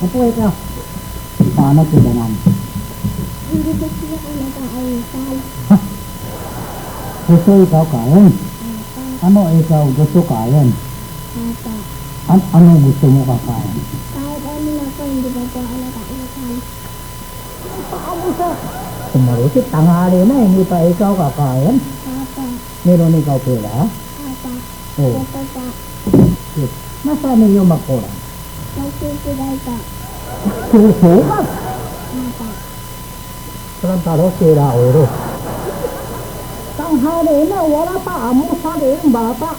Upo ikaw. Paano sila naman? Hindi ko sila ko nag-aaral. Gusto ikaw kain. Papa, Ano ikaw gusto kain? papa. An anong gusto mo kakain? Kahit ano na po, hindi ba po ako nag-aaral? Paano sa? Kumarusit, tanghali na, hindi pa ikaw kakain. Papa, Meron ikaw pera? papa. Oo. Ito pa. Shit. Nasaan ninyo magkurang? Magsusugal pa. Susukas! Papa. Tarantaro, sira oro. Tanghali na, wala pa amo sa rin bata.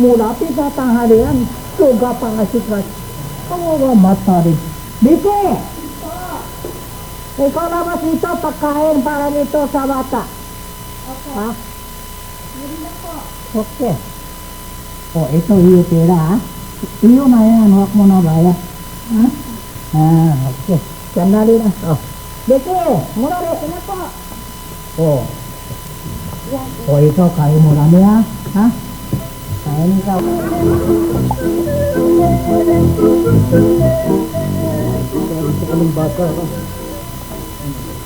Mula pita tanghalian, suga pa nga si Kras. Kawawa mata rin. Bike! Ikaw labas ito, pagkain para nito sa bata. Ha? Okay. O, ito iyo pera, ha? Iyo na yan, huwag mo na bayad. Ha? Ah, okay. Sandali na. Oh. Beke, muna rin. Ano po? Oh. Yan. O ito, kain mo lang ya. Ha? Kain ikaw. Gusto ko ng bata.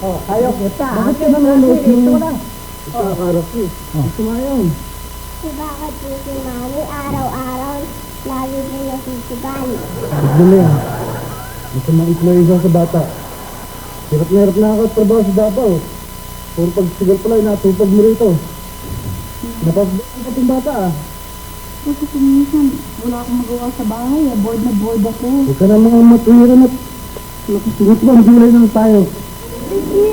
Oh, kayo kita. Bakit ka naman Ito lang. Ito harap niyo. Oh. Kumain. Si bakit po si Mami araw-araw lagi po nasusugal. Bili. Gusto na influensya sa bata. Hirap na hirap na ako at trabaho sa Davao. Puro pagsigal pala, inatupag mo rito. Napapagod ka itong bata ah. Kasi kung minsan wala akong magawa sa bahay, bored na bored ako. Huwag ka na mga matuwiran at nakasugot ba ang gulay ng tayo. Sige.